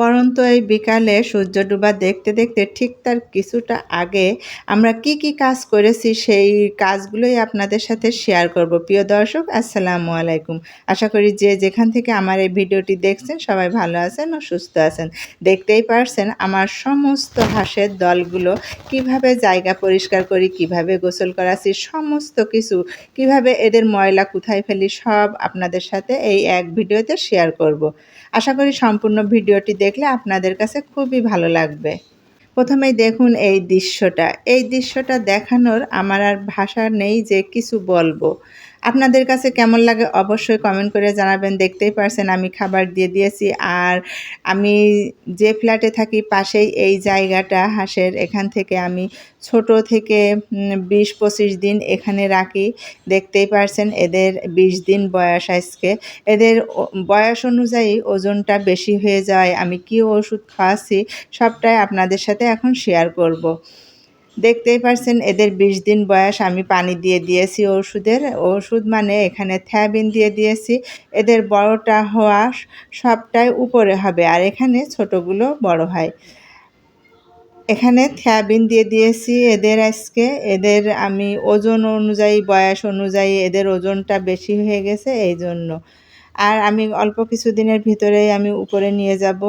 পর পরন্ত এই বিকালে সূর্য ডুবা দেখতে দেখতে ঠিক তার কিছুটা আগে আমরা কি কি কাজ করেছি সেই কাজগুলোই আপনাদের সাথে শেয়ার করব। প্রিয় দর্শক, আসসালামু আলাইকুম। আশা করি যে যেখান থেকে আমার এই ভিডিওটি দেখছেন সবাই ভালো আছেন ও সুস্থ আছেন। দেখতেই পারছেন আমার সমস্ত হাঁসের দলগুলো কীভাবে জায়গা পরিষ্কার করি, কীভাবে গোসল করাছি সমস্ত কিছু, কীভাবে এদের ময়লা কোথায় ফেলি, সব আপনাদের সাথে এই এক ভিডিওতে শেয়ার করব। আশা করি সম্পূর্ণ ভিডিওটি দেখলে আপনাদের কাছে খুবই ভালো লাগবে। প্রথমেই দেখুন এই দৃশ্যটা। এই দৃশ্যটা দেখানোর আমার আর ভাষা নেই যে কিছু বলব। আপনাদের কাছে কেমন লাগে অবশ্যই কমেন্ট করে জানাবেন। দেখতেই পারছেন আমি খাবার দিয়ে দিয়েছি। আর আমি যে ফ্ল্যাটে থাকি পাশেই এই জায়গাটা হাঁসের। এখান থেকে আমি ছোট থেকে বিশ পঁচিশ দিন এখানে রাখি। দেখতেই পারছেন এদের বিশ দিন বয়স আজকে। এদের বয়স অনুযায়ী ওজনটা বেশি হয়ে যায়। আমি কি ওষুধ খাওয়াচ্ছি সবটাই আপনাদের সাথে এখন শেয়ার করব। দেখতেই পারছেন, এদের বিশ দিন বয়স, আমি পানি দিয়ে দিয়েছি ওষুধের। ওষুধ মানে এখানে থ্যাবিন দিয়ে দিয়েছি। এদের বড়টা হওয়া সবটাই উপরে হবে, আর এখানে ছোটগুলো বড় হয়। এখানে থ্যাবিন দিয়ে দিয়েছি এদের আজকে। এদের আমি ওজন অনুযায়ী, বয়স অনুযায়ী এদের ওজনটা বেশি হয়ে গেছে এই জন্য আর আমি অল্প কিছু দিনের ভিতরেই আমি উপরে নিয়ে যাব।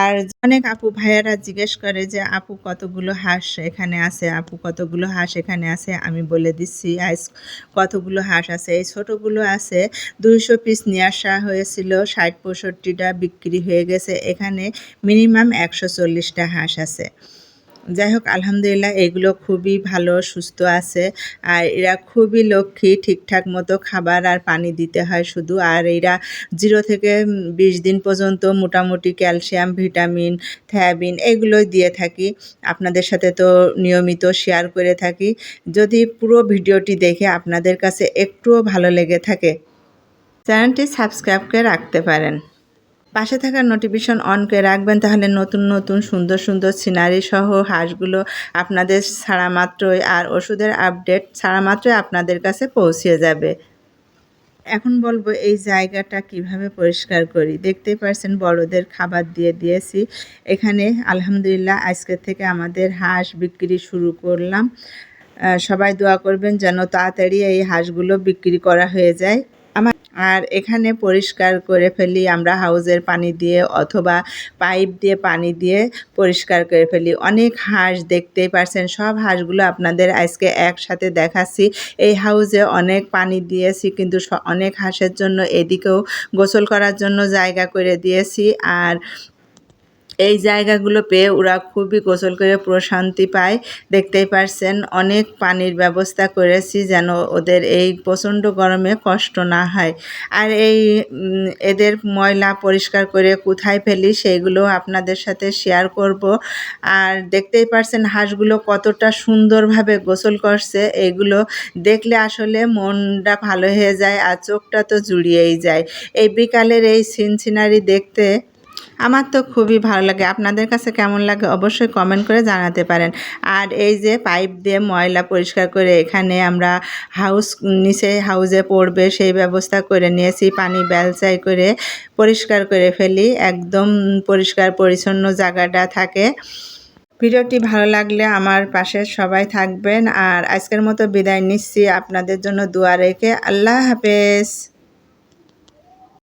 আর অনেক আপু ভাইয়ারা জিজ্ঞেস করে যে, আপু, কতগুলো হাঁস এখানে আছে? আপু, কতগুলো হাঁস এখানে আছে? আমি বলে দিচ্ছি আজ কতগুলো হাঁস আছে? এই ছোটোগুলো আছে, দুইশো পিস নিয়ে আসা হয়েছিল, ষাট পঁয়ষট্টিটা বিক্রি হয়ে গেছে। এখানে মিনিমাম একশো চল্লিশটা হাঁস আছে। যাই হোক আলহামদুলিল্লাহ, এগুলো খুবই ভালো, সুস্থ আছে। আর এরা খুবই লক্ষ্মী, ঠিকঠাক মতো খাবার আর পানি দিতে হয় শুধু। আর এরা জিরো থেকে বিশ দিন পর্যন্ত মোটামুটি ক্যালসিয়াম, ভিটামিন, থ্যাবিন এগুলোই দিয়ে থাকি। আপনাদের সাথে তো নিয়মিত শেয়ার করে থাকি। যদি পুরো ভিডিওটি দেখে আপনাদের কাছে একটুও ভালো লেগে থাকে, চ্যানেলটি সাবস্ক্রাইব করে রাখতে পারেন। পাশে থাকা নোটিফিকেশন অন করে রাখবেন তাহলে নতুন নতুন সুন্দর সুন্দর সিনারি সহ হাঁসগুলো আপনাদের ছাড়া মাত্রই আর ওষুধের আপডেট ছাড়া মাত্রই আপনাদের কাছে পৌঁছে যাবে। এখন বলব এই জায়গাটা কীভাবে পরিষ্কার করি। দেখতেই পারছেন বড়দের খাবার দিয়ে দিয়েছি। এখানে আলহামদুলিল্লাহ আজকের থেকে আমাদের হাঁস বিক্রি শুরু করলাম। সবাই দোয়া করবেন যেন তাড়াতাড়ি এই হাঁসগুলো বিক্রি করা হয়ে যায়। আর এখানে পরিষ্কার করে ফেলি, আমরা হাউজের পানি দিয়ে অথবা পাইপ দিয়ে পানি দিয়ে পরিষ্কার করে ফেলি। অনেক হাঁস দেখতেই পারছেন, সব হাঁসগুলো আপনাদের আজকে একসাথে দেখাচ্ছি। এই হাউজে অনেক পানি দিয়েছি, কিন্তু অনেক হাঁসের জন্য এদিকেও গোসল করার জন্য জায়গা করে দিয়েছি। আর এই জায়গাগুলো পেয়ে ওরা খুবই গোসল করে প্রশান্তি পায়। দেখতেই পারছেন, অনেক পানির ব্যবস্থা করেছি যেন ওদের এই প্রচণ্ড গরমে কষ্ট না হয়। আর এই এদের ময়লা পরিষ্কার করে কোথায় ফেলি সেইগুলো আপনাদের সাথে শেয়ার করব। আর দেখতেই পারছেন, হাঁসগুলো কতটা সুন্দরভাবে গোসল করছে, এগুলো দেখলে আসলে মনটা ভালো হয়ে যায় আর চোখটা তো জুড়িয়েই যায়। এই বিকালের এই সিন সিনারি দেখতে আমার তো খুবই ভালো লাগে। আপনাদের কাছে কেমন লাগে অবশ্যই কমেন্ট করে জানাতে পারেন। আর এই যে পাইপ দিয়ে ময়লা পরিষ্কার করে এখানে আমরা হাউস নিচে হাউজে পড়বে সেই ব্যবস্থা করে নিয়েছি। পানি বেলচাই করে পরিষ্কার করে ফেলি। একদম পরিষ্কার পরিচ্ছন্ন জায়গাটা থাকে। ভিডিওটি ভালো লাগলে আমার পাশে সবাই থাকবেন। আর আজকের মতো বিদায় নিচ্ছি। আপনাদের জন্য দোয়া রেখে আল্লাহ হাফেজ।